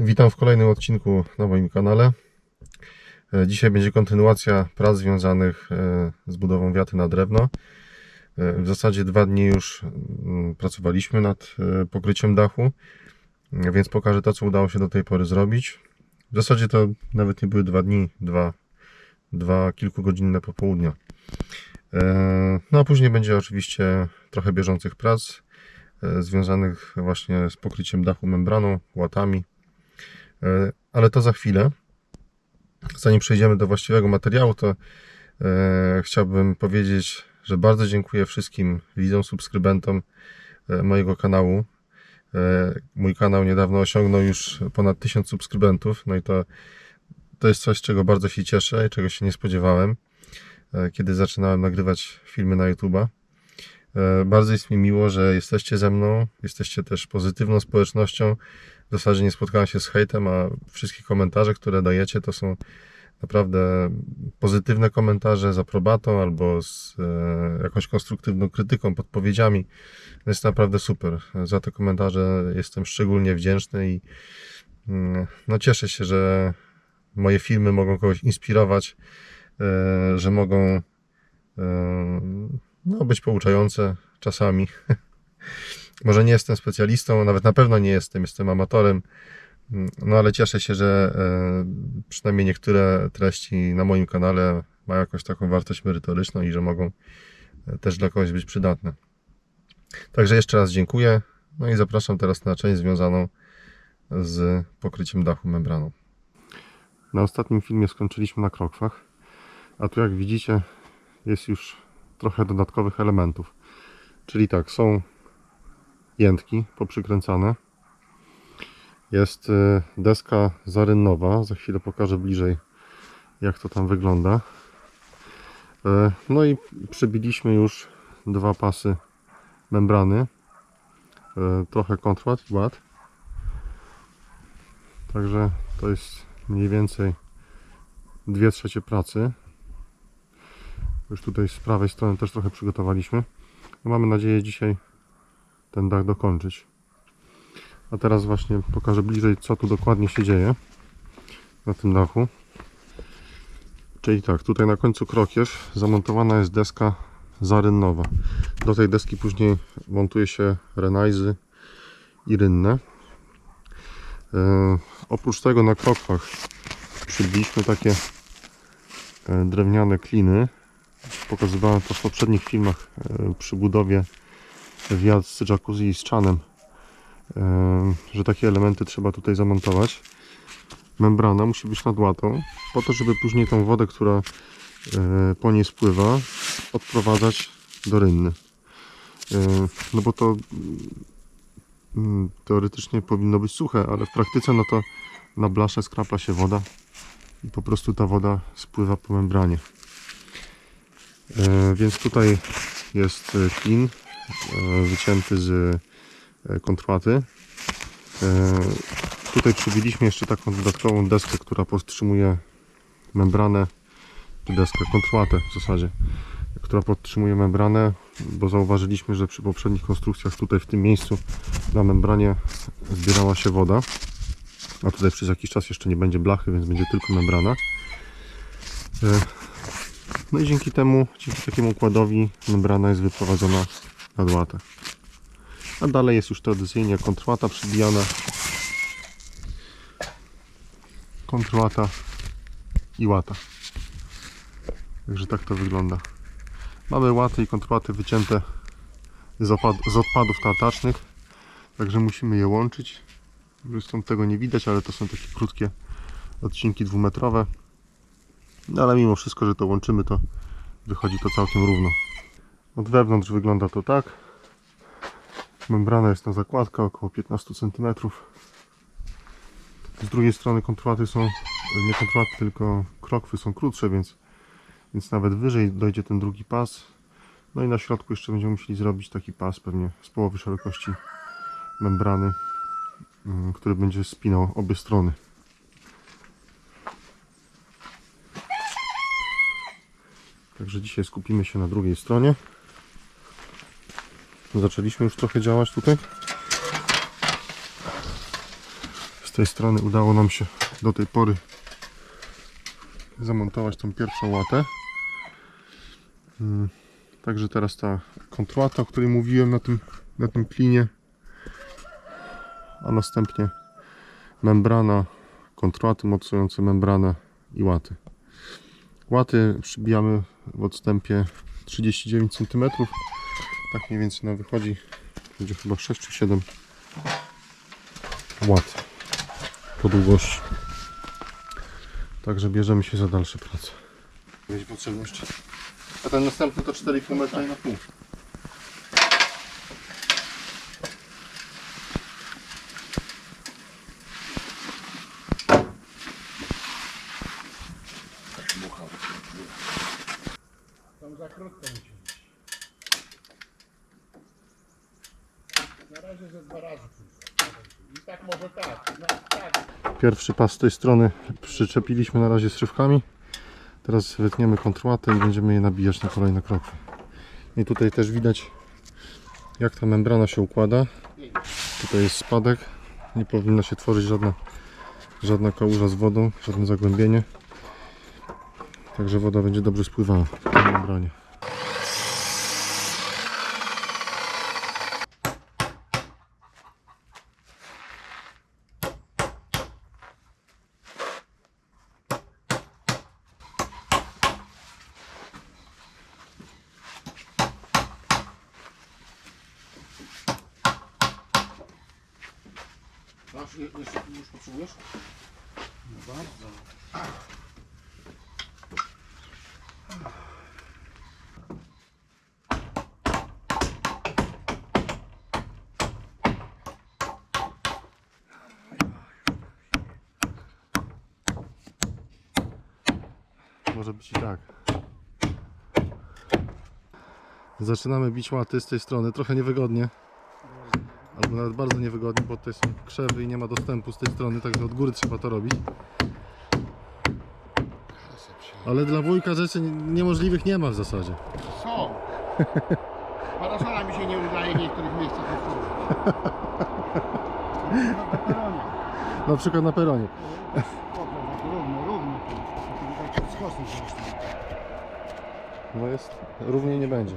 Witam w kolejnym odcinku na moim kanale. E, Dzisiaj będzie kontynuacja prac związanych e, z budową wiaty na drewno. E, W zasadzie dwa dni już mm, pracowaliśmy nad pokryciem dachu, więc pokażę to, co udało się do tej pory zrobić. W zasadzie to nawet nie były dwa dni, dwa, dwa kilkugodzinne popołudnia. No a później będzie oczywiście trochę bieżących prac związanych właśnie z pokryciem dachu membraną, łatami. E, ale to za chwilę. Zanim przejdziemy do właściwego materiału, to e, chciałbym powiedzieć, że bardzo dziękuję wszystkim widzom, subskrybentom e, mojego kanału. Mój kanał niedawno osiągnął już ponad 1000 subskrybentów, no i to, to jest coś, czego bardzo się cieszę i czego się nie spodziewałem, kiedy zaczynałem nagrywać filmy na YouTube'a. Bardzo jest mi miło, że jesteście ze mną, jesteście też pozytywną społecznością. W zasadzie nie spotkałem się z hejtem, a wszystkie komentarze, które dajecie, to są naprawdę pozytywne komentarze z aprobatą albo z e, jakąś konstruktywną krytyką, podpowiedziami. Jest naprawdę super. Za te komentarze jestem szczególnie wdzięczny i mm, no, cieszę się, że moje filmy mogą kogoś inspirować, e, że mogą e, no, być pouczające czasami. Może nie jestem specjalistą, nawet na pewno nie jestem, jestem amatorem, no ale cieszę się, że e, przynajmniej niektóre treści na moim kanale mają jakąś taką wartość merytoryczną i że mogą e, też dla kogoś być przydatne. Także jeszcze raz dziękuję. No i zapraszam teraz na część związaną z pokryciem dachu membraną. Na ostatnim filmie skończyliśmy na krokwach, a tu jak widzicie jest już trochę dodatkowych elementów. Czyli tak, są jętki poprzykręcane. Jest y, deska zarynnowa. Za chwilę pokażę bliżej, jak to tam wygląda. E, No i przybiliśmy już dwa pasy membrany. E, Trochę kontrat i ład. Także to jest mniej więcej dwie trzecie pracy. Już tutaj z prawej strony też trochę przygotowaliśmy. Mamy nadzieję dzisiaj ten dach dokończyć. A teraz właśnie pokażę bliżej, co tu dokładnie się dzieje na tym dachu. Czyli tak, tutaj na końcu krokież zamontowana jest deska zarynnowa. Do tej deski później montuje się renajzy i rynne. E, oprócz tego na krokwach przybiliśmy takie e, drewniane kliny. Pokazywałem to w poprzednich filmach e, przy budowie wiat z jacuzzi i z czanem, że takie elementy trzeba tutaj zamontować. Membrana musi być nad łatą, po to, żeby później tą wodę, która e, po niej spływa, odprowadzać do rynny. No bo to mm, teoretycznie powinno być suche, ale w praktyce no to na blasze skrapla się woda i po prostu ta woda spływa po membranie. E, Więc tutaj jest klin e, wycięty z e, kontwaty. E, Tutaj przybiliśmy jeszcze taką dodatkową deskę, która powstrzymuje membranę, czy deskę, kontwatę w zasadzie, która podtrzymuje membranę, bo zauważyliśmy, że przy poprzednich konstrukcjach tutaj w tym miejscu na membranie zbierała się woda, a tutaj przez jakiś czas jeszcze nie będzie blachy, więc będzie tylko membrana. E, no i dzięki temu, dzięki takiemu układowi membrana jest wyprowadzona na łatę. A dalej jest już tradycyjnie kontrłata przybijana. Kontrłata i łata. Także tak to wygląda. Mamy łaty i kontrłaty wycięte z, opad z odpadów tartacznych. Także musimy je łączyć. Zresztą tego nie widać, ale to są takie krótkie odcinki dwumetrowe. No ale mimo wszystko, że to łączymy, to wychodzi to całkiem równo. Od wewnątrz wygląda to tak. Membrana jest na zakładka około 15 cm. Z drugiej strony kontraty są, nie tylko krokwy są krótsze, więc, więc nawet wyżej dojdzie ten drugi pas. No i na środku jeszcze będziemy musieli zrobić taki pas pewnie z połowy szerokości membrany, mm, który będzie spinał obie strony. Także dzisiaj skupimy się na drugiej stronie. Zaczęliśmy już trochę działać tutaj. tej strony udało nam się do tej pory zamontować tą pierwszą łatę. Mm, Także teraz ta kontrłata, o której mówiłem na tym, na tym klinie, a następnie membrana, kontrłaty mocujące membranę i łaty. Łaty przybijamy w odstępie 39 cm. Tak mniej więcej nam wychodzi. Będzie chyba 6 czy 7 łat po długości. Także bierzemy się za dalsze prace. Potrzebny jeszcze. A ten następny to 4,5 metra i na pół. Tam za krótko musi być. Na razie ze dwa razy tylko. I tak może tak. No, tak. Pierwszy pas z tej strony przyczepiliśmy na razie zszywkami. Teraz wytniemy kontrłatę i będziemy je nabijać na kolejne kroki. I tutaj też widać jak ta membrana się układa. Tutaj jest spadek. Nie powinna się tworzyć żadna, żadna kałuża z wodą, żadne zagłębienie. Także woda będzie dobrze spływała w membranie. Jeszcze już potrzebujesz? No bardzo. Może być i tak. Zaczynamy bić łaty z tej strony, trochę niewygodnie. Nawet bardzo niewygodnie, bo tutaj są krzewy i nie ma dostępu z tej strony, także od góry trzeba to robić. Ale dla wujka rzeczy nie- niemożliwych nie ma w zasadzie. Są. Parasola mi się nie udaje w niektórych miejscach. Na peronie. Na przykład na peronie. Równo, równo. No jest, równiej nie będzie.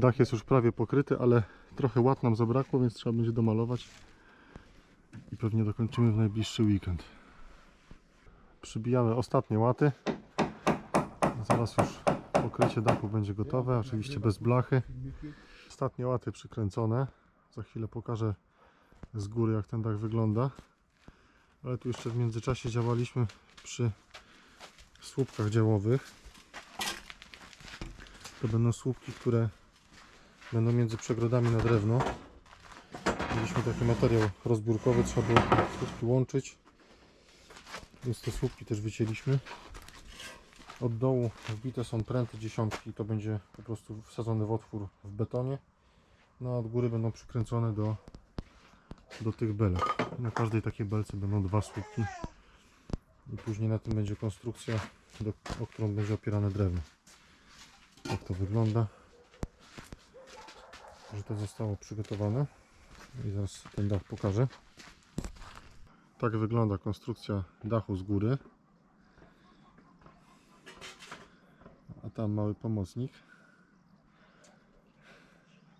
Dach jest już prawie pokryty, ale trochę łat nam zabrakło, więc trzeba będzie domalować. I pewnie dokończymy w najbliższy weekend. Przybijamy ostatnie łaty. Zaraz już pokrycie dachu będzie gotowe, oczywiście bez blachy. Ostatnie łaty przykręcone. Za chwilę pokażę z góry jak ten dach wygląda. Ale tu jeszcze w międzyczasie działaliśmy przy słupkach działowych. To będą słupki, które będą między przegrodami na drewno. Mieliśmy taki materiał rozbiórkowy, trzeba było słupki łączyć. Więc te słupki też wycięliśmy. Od dołu wbite są pręty dziesiątki, to będzie po prostu wsadzony w otwór w betonie. No a od góry będą przykręcone do, do tych belek. Na każdej takiej belce będą dwa słupki. I później na tym będzie konstrukcja, do, o którą będzie opierane drewno. Jak to wygląda że to zostało przygotowane i zaraz ten dach pokażę tak wygląda konstrukcja dachu z góry a tam mały pomocnik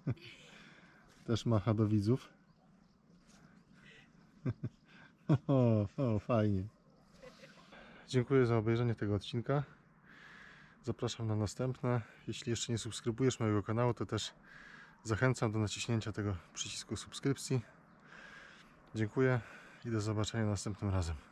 Też macha do widzów. O, o, fajnie. Dziękuję za obejrzenie tego odcinka. Zapraszam na następne. Jeśli jeszcze nie subskrybujesz mojego kanału, to też zachęcam do naciśnięcia tego przycisku subskrypcji. Dziękuję i do zobaczenia następnym razem.